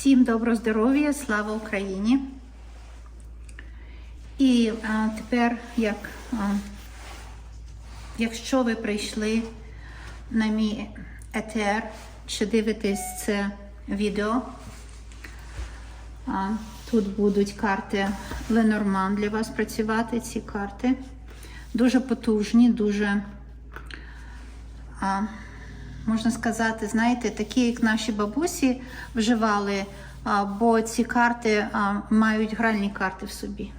Всім доброго здоров'я, слава Україні! І а, тепер, як, а, якщо ви прийшли на мій етер чи дивитесь це відео, а, тут будуть карти Ленорман для вас працювати. Ці карти дуже потужні, дуже. А, можна сказати, знаєте, такі, як наші бабусі вживали, бо ці карти мають гральні карти в собі.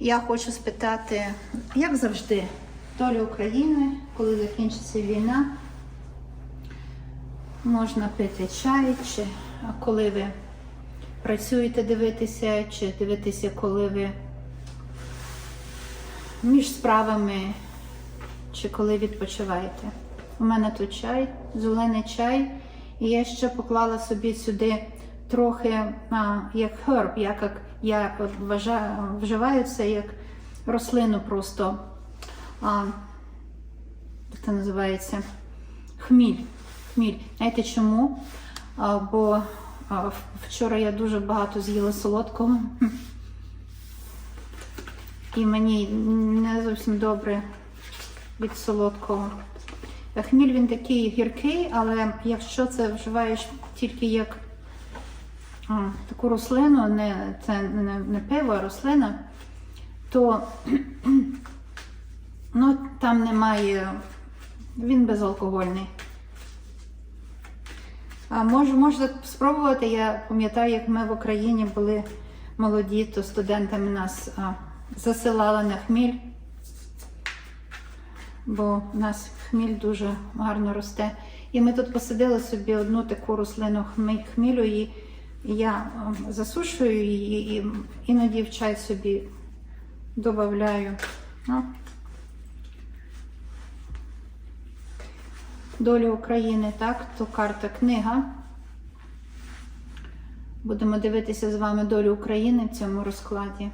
Я хочу спитати, як завжди, доля України, коли закінчиться війна, можна пити чай, чи коли ви працюєте дивитися, чи дивитися, коли ви між справами чи коли відпочиваєте. У мене тут чай, зелений чай, і я ще поклала собі сюди трохи а, як herb, як, як я вважаю, вживаю це як рослину просто. А, як це називається? Хміль. Хміль. Знаєте чому? А, бо а, вчора я дуже багато з'їла солодкого. І мені не зовсім добре від солодкого. Хміль він такий гіркий, але якщо це вживаєш тільки як а, таку рослину, не, це не, не пиво, а рослина, то ну, там немає, він безалкогольний. А мож, можна спробувати, я пам'ятаю, як ми в Україні були молоді, то студентами нас а, засилали на хміль бо у нас хміль дуже гарно росте. І ми тут посадили собі одну таку рослину хмі- хмілю, і я ем, засушую її і іноді в чай собі додаю. Ну. Доля України, так, то карта книга. Будемо дивитися з вами долю України в цьому розкладі.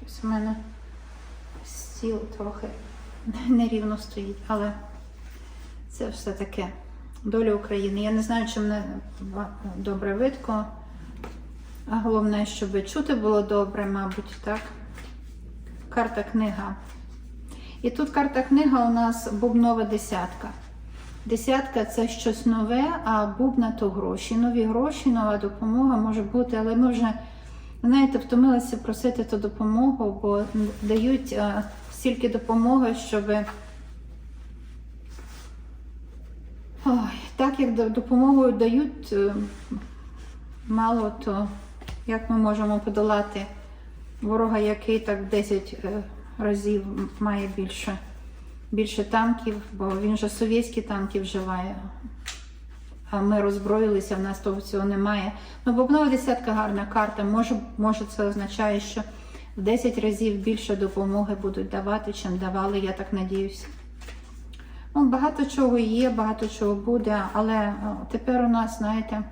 Щось у мене стіл трохи нерівно стоїть, але це все таке. Доля України. Я не знаю, чи мене добре видко. А головне, щоб чути було добре, мабуть, так. Карта книга. І тут карта книга у нас бубнова десятка. Десятка це щось нове, а бубна то гроші. Нові гроші, нова допомога може бути, але ми вже, знаєте, втомилися просити ту допомогу, бо дають а, стільки допомоги, щоб. Ой, так як до- допомогу дають е, мало, то як ми можемо подолати ворога, який так в 10 е, разів має більше, більше танків, бо він же совєтські танки вживає. А ми роззброїлися, в нас того всього немає. Ну, бобнова десятка гарна карта. Може, може це означає, що в 10 разів більше допомоги будуть давати, чим давали, я так надіюся. Ну, багато чого є, багато чого буде, але тепер у нас, знаєте,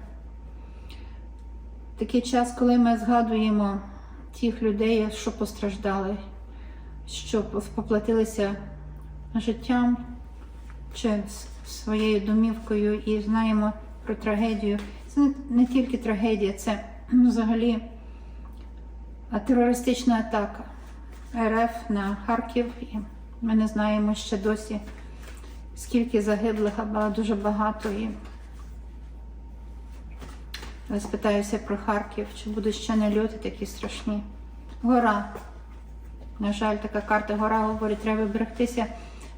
такий час, коли ми згадуємо тих людей, що постраждали, що поплатилися життям чи своєю домівкою і знаємо про трагедію. Це не, тільки трагедія, це взагалі а, терористична атака РФ на Харків. І ми не знаємо ще досі, скільки загиблих, а дуже багато. І я спитаюся про Харків, чи будуть ще нальоти такі страшні. Гора. На жаль, така карта гора говорить, треба берегтися,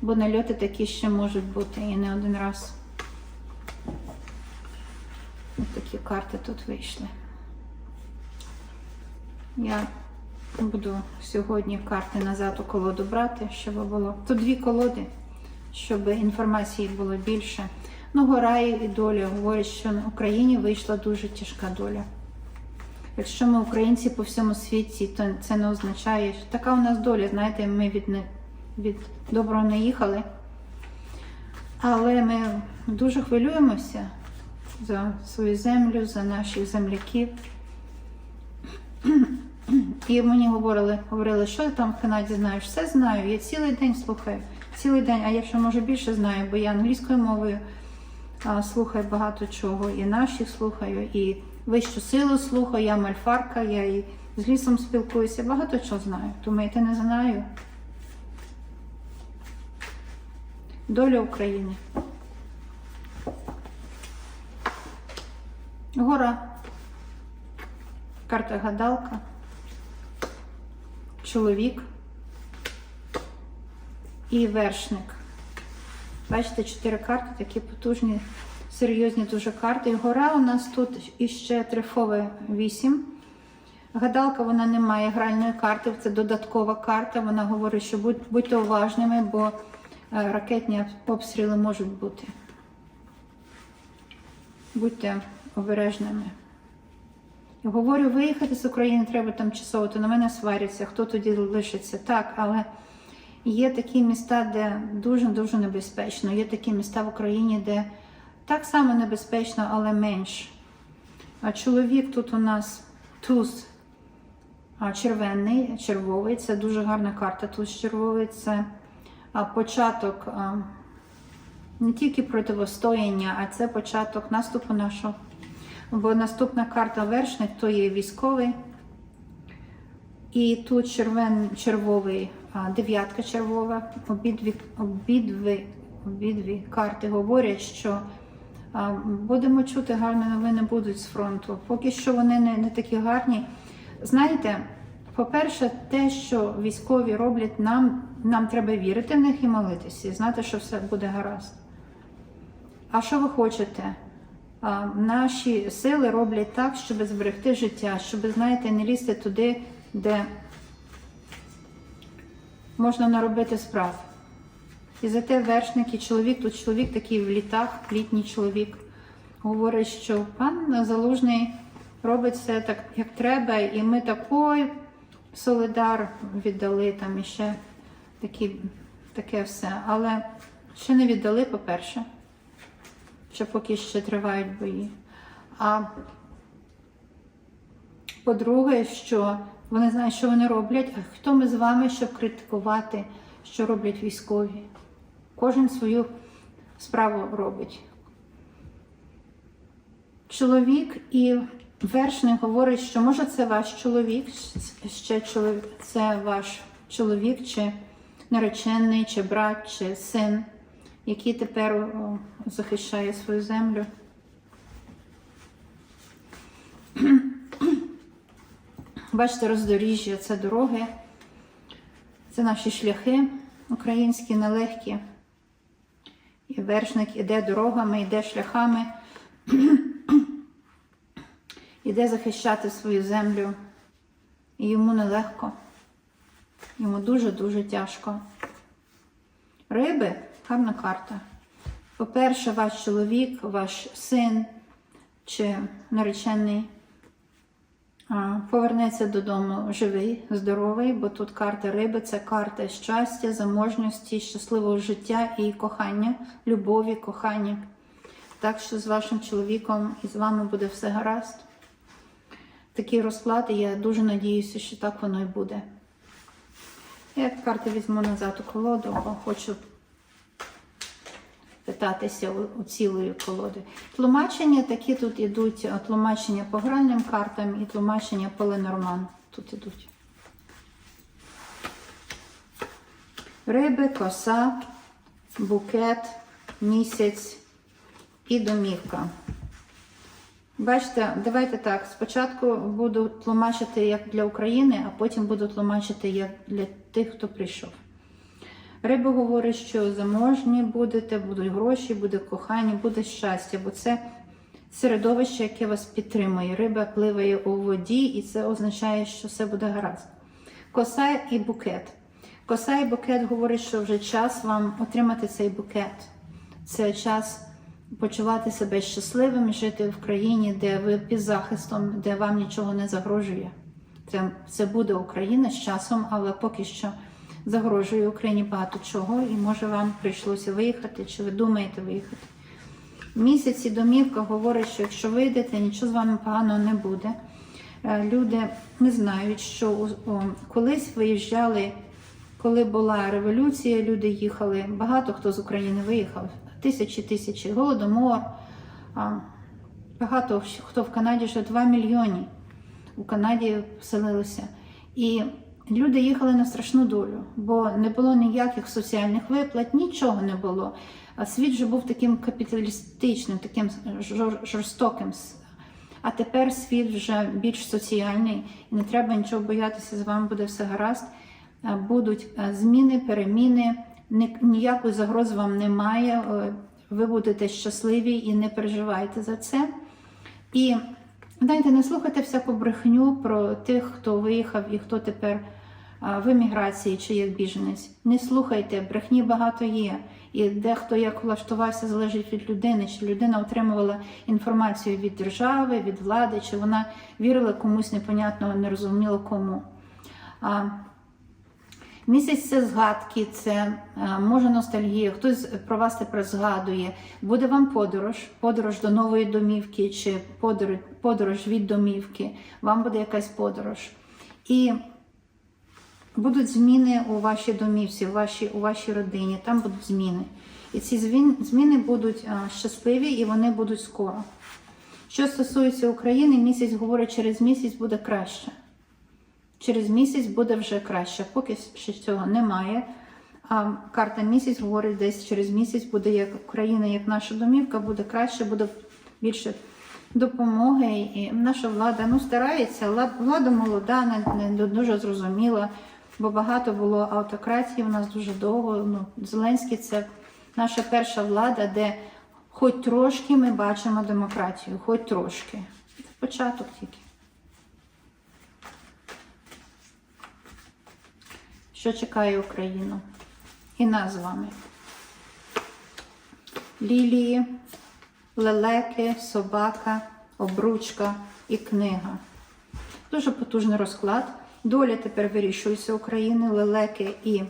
бо нальоти такі ще можуть бути і не один раз. Ось такі карти тут вийшли. Я буду сьогодні карти назад у колоду брати, щоб було. Тут дві колоди, щоб інформації було більше. Ну, гора і доля говорять, що на Україні вийшла дуже тяжка доля. Якщо ми українці по всьому світі, то це не означає, що така у нас доля, знаєте, ми від, не, від доброго не їхали. Але ми дуже хвилюємося за свою землю, за наших земляків. І мені говорили, говорили, що ти там в Канаді знаєш? Все знаю. Я цілий день слухаю, цілий день, а я ще може більше знаю, бо я англійською мовою а, слухаю багато чого. І наших слухаю, і вищу силу слухаю, я мальфарка, я і з лісом спілкуюся, багато чого знаю. Думаєте, не знаю. Доля України. Гора. Карта гадалка. Чоловік і вершник. Бачите, чотири карти, такі потужні, серйозні дуже карти. І гора у нас тут іще трифове 8. Гадалка вона не має гральної карти, це додаткова карта. Вона говорить, що будь, будьте уважними, бо е, ракетні обстріли можуть бути. Будьте обережними. Говорю, виїхати з України треба тимчасово, то на мене сваряться, хто тоді лишиться. Так, але є такі міста, де дуже-дуже небезпечно. Є такі міста в Україні, де так само небезпечно, але менш. А чоловік тут у нас туз а, червоний, червовий. Це дуже гарна карта. Туз червовий це початок не тільки противостояння, а це початок наступу нашого. Бо наступна карта вершник то є військовий. І тут червен, червовий, а, дев'ятка червова. Обидві, обидві, обидві карти говорять, що а, будемо чути гарні новини будуть з фронту. Поки що вони не, не такі гарні. Знаєте, по-перше, те, що військові роблять нам, нам треба вірити в них і молитися, і знати, що все буде гаразд. А що ви хочете? Наші сили роблять так, щоб зберегти життя, щоб, знаєте, не лізти туди, де можна наробити справ. І за те вершник і чоловік, тут чоловік такий в літах, літній чоловік, говорить, що пан Залужний робить все так, як треба, і ми такий солидар віддали там іще такі, таке все. Але ще не віддали, по-перше що поки ще тривають бої. А по-друге, що вони знають, що вони роблять, а хто ми з вами, щоб критикувати, що роблять військові? Кожен свою справу робить. Чоловік і вершник говорить, що може це ваш чоловік, ще чоловік, це ваш чоловік, чи наречений, чи брат, чи син який тепер захищає свою землю. Бачите, роздоріжжя це дороги, це наші шляхи українські, нелегкі. І вершник іде дорогами, йде шляхами, іде захищати свою землю. І йому нелегко. Йому дуже-дуже тяжко. Риби гарна карта. По-перше, ваш чоловік, ваш син чи наречений повернеться додому живий, здоровий, бо тут карта риби це карта щастя, заможності, щасливого життя і кохання, любові, кохання. Так що з вашим чоловіком і з вами буде все гаразд. Такий розклад, і я дуже надіюся, що так воно і буде. Я карти візьму назад у колоду, бо хочу питатися у, у цілої колоди. Тлумачення такі тут ідуть, а, тлумачення по гральним картам і тлумачення по Ленорману тут ідуть. Риби, коса, букет, місяць і домівка. Бачите, давайте так. Спочатку буду тлумачити як для України, а потім буду тлумачити як для тих, хто прийшов. Риба говорить, що заможні будете, будуть гроші, буде кохання, буде щастя, бо це середовище, яке вас підтримує. Риба пливає у воді, і це означає, що все буде гаразд. Коса і букет. Коса і букет говорить, що вже час вам отримати цей букет. Це час почувати себе щасливим, жити в країні, де ви під захистом, де вам нічого не загрожує. Це, це буде Україна з часом, але поки що загрожує Україні багато чого, і може вам прийшлося виїхати, чи ви думаєте виїхати. Місяць і домівка говорить, що якщо вийдете, нічого з вами поганого не буде. Е, Люди не знають, що колись виїжджали, коли була революція, люди їхали. Багато хто з України виїхав тисячі тисячі, голодомор. Багато хто в Канаді вже 2 мільйони у Канаді поселилося. І люди їхали на страшну долю, бо не було ніяких соціальних виплат, нічого не було. А світ же був таким капіталістичним, таким жорстоким. А тепер світ вже більш соціальний, і не треба нічого боятися, з вами буде все гаразд. Будуть зміни, переміни, ніякої загрози вам немає. е, Ви будете щасливі і не переживайте за це. І знаєте, не слухайте всяку брехню про тих, хто виїхав і хто тепер в еміграції чи як біженець. Не слухайте, брехні багато є. І дехто як влаштувався, залежить від людини, чи людина отримувала інформацію від держави, від влади, чи вона вірила комусь непонятно, не розуміло кому. Місяць це згадки, це може ностальгія. Хтось про вас тепер згадує. Буде вам подорож, подорож до нової домівки чи подорож, подорож від домівки. Вам буде якась подорож. І будуть зміни у вашій домівці, у вашій, у вашій родині. Там будуть зміни. І ці зміни будуть е, щасливі і вони будуть скоро. Що стосується України, місяць говорить, через місяць буде краще. Через місяць буде вже краще. Поки ще цього немає. А карта місяць говорить, десь через місяць буде як Україна, як наша домівка, буде краще, буде більше допомоги. І наша влада ну, старається. Влада, молода, не, не дуже зрозуміла, бо багато було автократії у нас дуже довго. Ну, Зеленський це наша перша влада, де хоч трошки ми бачимо демократію, хоч трошки. Це початок тільки. що чекає Україну і нас з вами. Лілії, лелеки, собака, обручка і книга. Дуже потужний розклад. Доля тепер вирішується України, лелеки і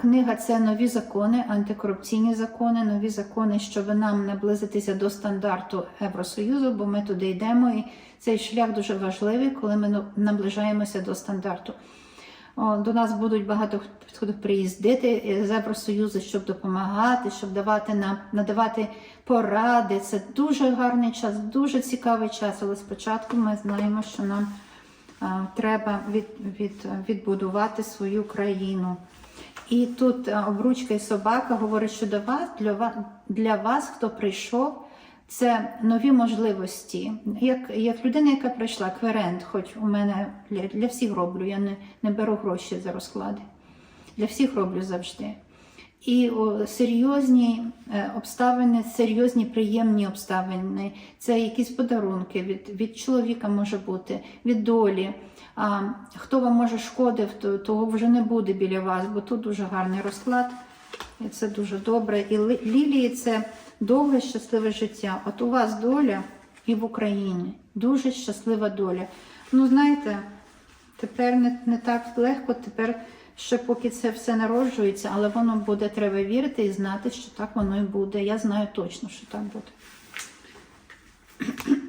книга це нові закони, антикорупційні закони, нові закони, щоб нам наблизитися до стандарту Євросоюзу, бо ми туди йдемо. І цей шлях дуже важливий, коли ми наближаємося до стандарту. До нас будуть багато хто приїздити з Євросоюзу, щоб допомагати, щоб давати нам надавати поради. Це дуже гарний час, дуже цікавий час. Але спочатку ми знаємо, що нам треба від, від, відбудувати свою країну. І тут обручка і собака говорить, що до вас, для вас, для вас, хто прийшов, це нові можливості. Як, як людина, яка прийшла, кверент, хоч у мене для, для всіх роблю, я не, не беру гроші за розклади. Для всіх роблю завжди. І серйозні е, обставини, серйозні приємні обставини, це якісь подарунки від, від чоловіка може бути, від долі. А, хто вам може шкодив, то, того вже не буде біля вас, бо тут дуже гарний розклад. І це дуже добре. І лілії це довге щасливе життя. От у вас доля і в Україні. Дуже щаслива доля. Ну, знаєте, тепер не, не так легко, тепер ще поки це все народжується, але воно буде, треба вірити і знати, що так воно і буде. Я знаю точно, що так буде.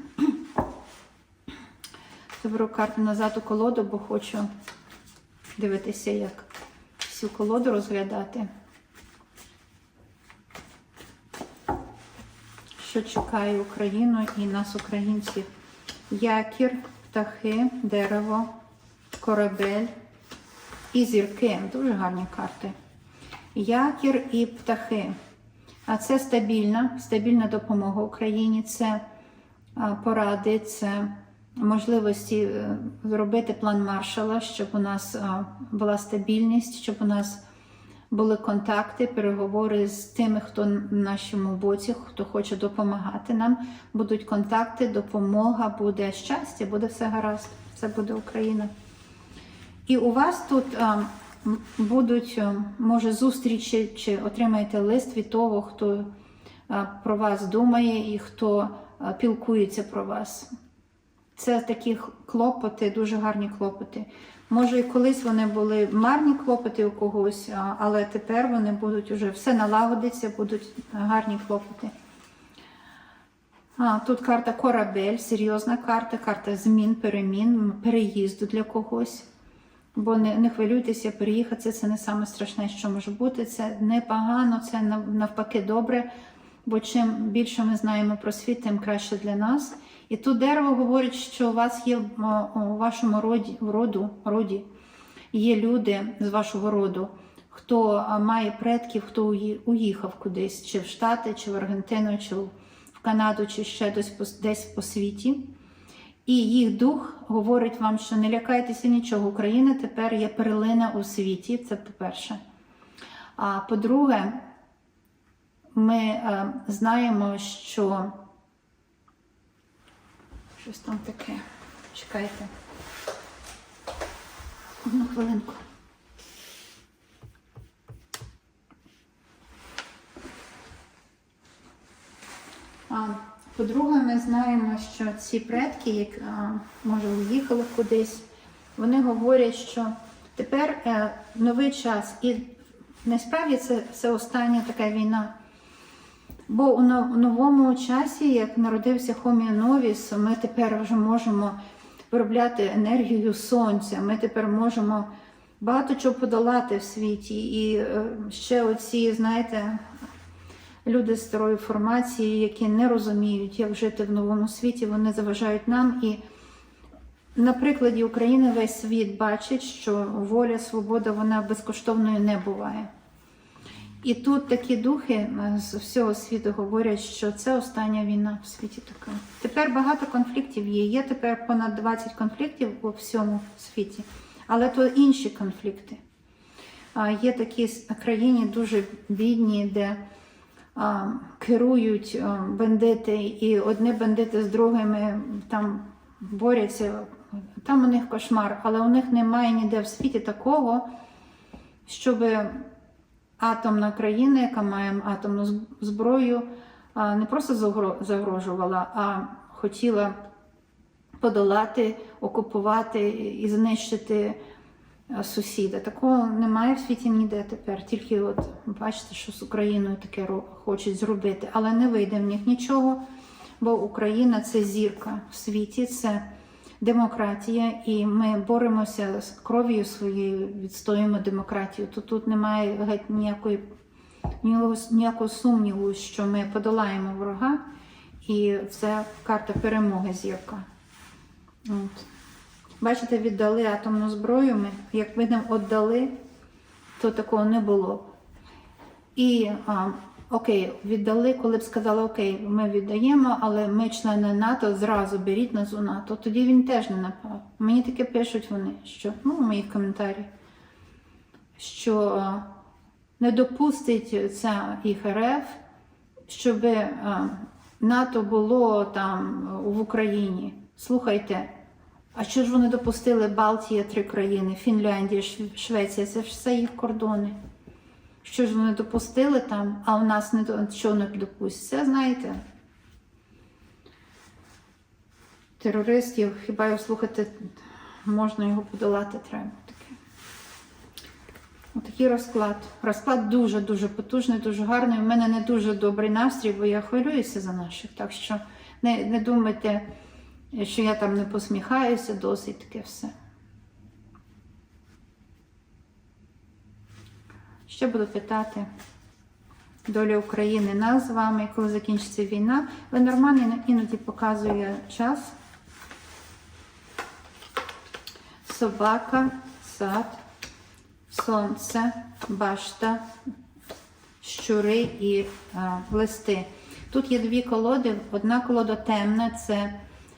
Заберу карту назад у колоду, бо хочу дивитися, як всю колоду розглядати. що чекає Україну і нас, українців. Якір, птахи, дерево, корабель і зірки. Дуже гарні карти. Якір і птахи. А це стабільна, стабільна допомога Україні. Це поради, це можливості е, зробити план маршала, щоб у нас була стабільність, щоб у нас були контакти, переговори з тими, хто на нашому боці, хто хоче допомагати нам. Будуть контакти, допомога, буде щастя, буде все гаразд. Це буде Україна. І у вас тут будуть, може, зустрічі, чи отримаєте лист від того, хто про вас думає і хто пілкується про вас. Це такі клопоти, дуже гарні клопоти. Може, і колись вони були марні клопоти у когось, але тепер вони будуть уже все налагодиться, будуть гарні клопоти. А, тут карта корабель, серйозна карта, карта змін, перемін, переїзду для когось. Бо не, не хвилюйтеся, переїхати це не саме страшне, що може бути. Це непогано, це навпаки добре. Бо чим більше ми знаємо про світ, тим краще для нас. І тут дерево говорить, що у вас є у вашому роді, роду, роді є люди з вашого роду, хто має предків, хто уїхав кудись, чи в Штати, чи в Аргентину, чи в Канаду, чи ще десь десь по світі. І їх дух говорить вам, що не лякайтеся нічого. Україна тепер є перлина у світі. Це по-перше. А по-друге, ми е, знаємо, що щось там таке. Чекайте. Одну хвилинку. А, по-друге, ми знаємо, що ці предки, як може уїхали кудись, вони говорять, що тепер е, новий час, і насправді це, це остання така війна. Бо у новому часі, як народився Novus, ми тепер вже можемо виробляти енергію сонця. Ми тепер можемо багато чого подолати в світі. І е, ще оці, знаєте, люди старої формації, які не розуміють, як жити в новому світі, вони заважають нам. І на прикладі України весь світ бачить, що воля, свобода, вона безкоштовною не буває. І тут такі духи е, з всього світу говорять, що це остання війна в світі така. Тепер багато конфліктів є. Є тепер понад 20 конфліктів у всьому світі, але то інші конфлікти. Є такі країни дуже бідні, де керують а, бандити, і одні бандити з другими там борються. Там у них кошмар, але у них немає ніде в світі такого, щоб атомна країна, яка має атомну зброю, не просто загрожувала, а хотіла подолати, окупувати і знищити сусіда. Такого немає в світі ніде тепер. Тільки от бачите, що з Україною таке хочуть зробити, але не вийде в них нічого, бо Україна це зірка в світі, це демократія, і ми боремося з кров'ю своєю, відстоюємо демократію. То тут немає геть ніякої ніякого сумніву, що ми подолаємо ворога, і це карта перемоги зірка. От. Бачите, віддали атомну зброю. Ми, як ми нам віддали, то такого не було. І а, окей, віддали, коли б сказали, окей, ми віддаємо, але ми члени НАТО, зразу беріть нас у НАТО. Тоді він теж не напав. Мені таке пишуть вони, що ну, в моїх коментарях, що а, не допустить ця їх РФ, щоб а, НАТО було там в Україні. Слухайте. А що ж вони допустили Балтія, три країни, Фінляндія, Швеція, це ж все їх кордони. Що ж вони допустили там, а у нас не що не допустять? Це знаєте. Терористів, хіба його слухати, можна його подолати треба. Таке. Отакий розклад. Розклад дуже-дуже потужний, дуже гарний. У мене не дуже добрий настрій, бо я хвилююся за наших. Так що не, не думайте, що я там не посміхаюся, досить таке все. Ще буду питати. Доля України нас з вами, коли закінчиться війна. Ленорман іноді показує час. Собака, сад, сонце, башта, щури і а, листи. Тут є дві колоди. Одна колода темна, це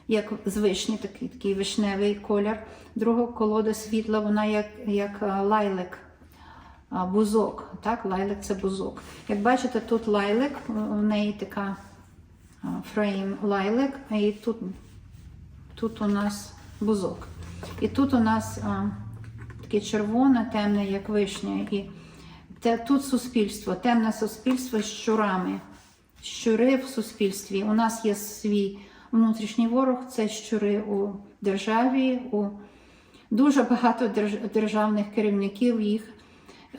як з вишні, такий, такий вишневий колір. Друга колода світла, вона як, як лайлик, бузок. Так, лайлик це бузок. Як бачите, тут лайлик, у неї така фрейм лайлик, і тут, тут у нас бузок. І тут у нас а, таке червоне, темне, як вишня. І те, тут суспільство, темне суспільство з щурами. Щури в суспільстві. У нас є свій внутрішній ворог, це щури у державі, у дуже багато державних керівників їх.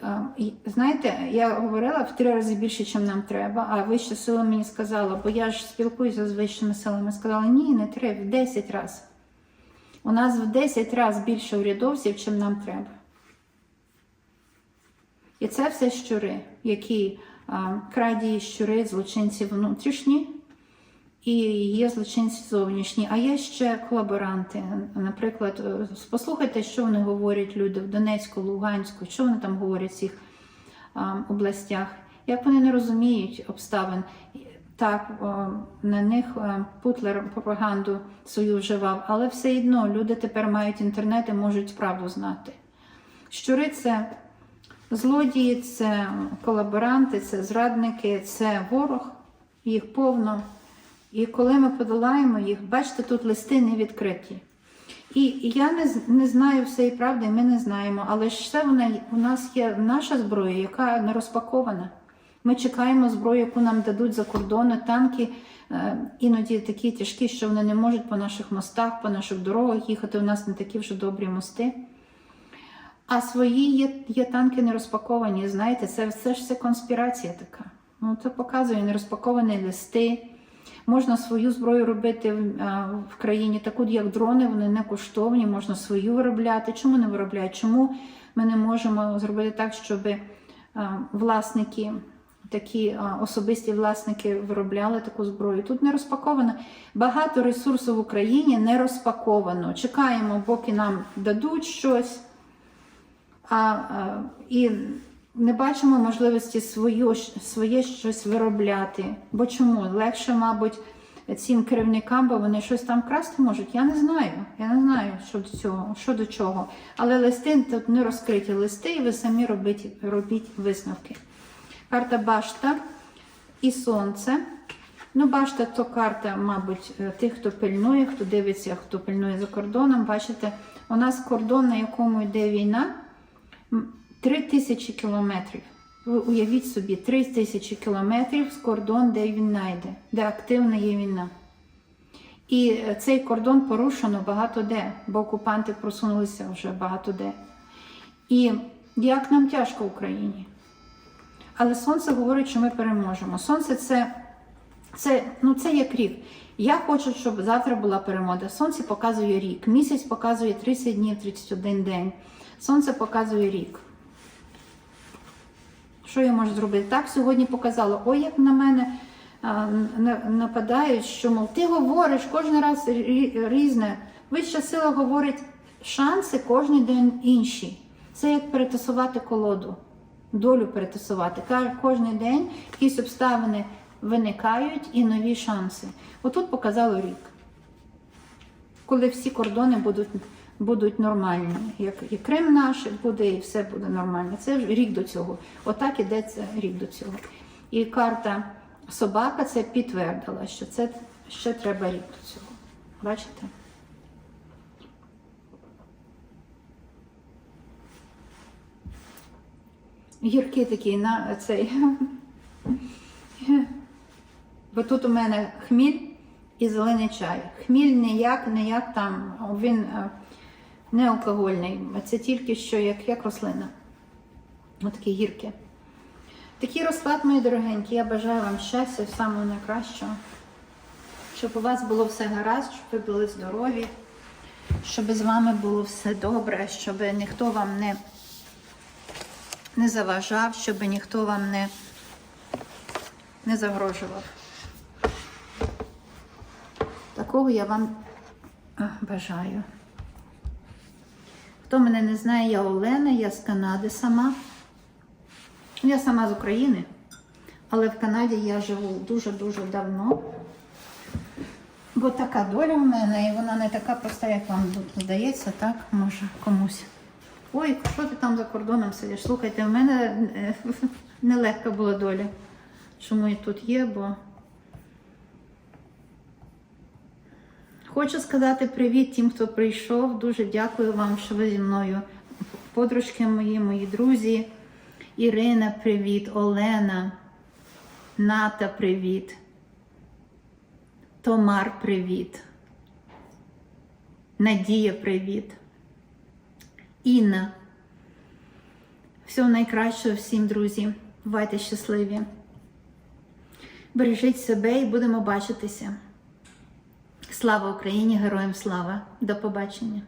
Е, Знаєте, я говорила в три рази більше, ніж нам треба, а вища сила мені сказала, бо я ж спілкуюся з вищими силами, сказала, ні, не три, в 10 разів. У нас в 10 разів більше урядовців, чим нам треба. І це все щури, які а, крадії, щури, злочинці внутрішні, і є злочинці зовнішні. А є ще колаборанти. Наприклад, послухайте, що вони говорять люди в Донецьку, Луганську, що вони там говорять в цих областях, як вони не розуміють обставин. Так, на них е, Путлер пропаганду свою вживав, але все одно люди тепер мають інтернет і можуть правду знати. Щури це злодії, це колаборанти, це зрадники, це ворог, їх повно. І коли ми подолаємо їх, бачите, тут листи не відкриті. І я не, не знаю всієї правди, ми не знаємо, але це вона, у нас є наша зброя, яка не розпакована. Ми чекаємо зброю, яку нам дадуть за кордону, танки е, іноді такі тяжкі, що вони не можуть по наших мостах, по наших дорогах їхати. У нас не такі вже добрі мости. А свої є, є танки не розпаковані. Знаєте, це, це ж це конспірація така. Ну, це показує нерозпаковані листи. Можна свою зброю робити в, а, в країні, таку як дрони, вони не коштовні, можна свою виробляти. Чому не виробляють? Чому ми не можемо зробити так, щоб власники, такі особисті власники виробляли таку зброю? Тут не розпаковано. Багато ресурсів в Україні не розпаковано. Чекаємо, поки нам дадуть щось а, і не бачимо можливості свою, своє щось виробляти. Бо чому? Легше, мабуть, цим керівникам, бо вони щось там красти можуть. Я не знаю. Я не знаю, що до цього, що до чого. Але листи тут не розкриті листи, і ви самі робіть, робіть висновки. Карта башта і сонце. Ну, башта то карта, мабуть, е, тих, хто пильнує, хто дивиться, хто пильнує за кордоном. Бачите, у нас кордон, на якому йде війна, м, три тисячі кілометрів. Ви уявіть собі, три тисячі кілометрів з кордон, де війна йде, де активна є війна. І е, цей кордон порушено багато де, бо окупанти просунулися вже багато де. І як нам тяжко в Україні. Але сонце говорить, що ми переможемо. Сонце це, це, ну, це як рік. Я хочу, щоб завтра була перемога. Сонце показує рік. Місяць показує 30 днів, 31 день. Сонце показує рік. Що я можу зробити? Так сьогодні показала. Ой, як на мене нападають, що мов ти говориш кожен раз різне. Вища сила говорить, шанси кожен день інші. Це як перетасувати колоду, долю перетасувати. Кожен день якісь обставини виникають і нові шанси. Отут показало рік. Коли всі кордони будуть, будуть нормальні, як і Крим наш буде, і все буде нормально. Це ж рік до цього. Отак іде це рік до цього. І карта собака це підтвердила, що це ще треба рік до цього. Бачите? Гіркий такий на цей. Бо тут у мене хміль і зелений чай. Хміль ніяк, ніяк там, він е, не алкогольний. Це тільки що як, як рослина. Отакі гірки. Такий розклад, мої дорогенькі. Я бажаю вам щастя, самого найкращого. Щоб у вас було все гаразд, щоб ви були здорові, щоб з вами було все добре, щоб ніхто вам не, не заважав, щоб ніхто вам не, не загрожував. Такого я вам бажаю. Хто мене не знає, я Олена, я з Канади сама. Я сама з України, але в Канаді я живу дуже-дуже давно. Бо така доля в мене, і вона не така проста, як вам здається, так, може комусь. Ой, що ти там за кордоном сидиш? Слухайте, в мене е, нелегка була доля. Чому я тут є, бо. Хочу сказати привіт тим, хто прийшов. Дуже дякую вам, що ви зі мною. Подружки мої, мої друзі. Ірина, привіт, Олена, Ната, привіт. Томар, привіт. Надія, привіт. Інна. Всього найкращого всім, друзі. Бувайте щасливі. Бережіть себе і будемо бачитися. Слава Україні! Героям слава! До побачення!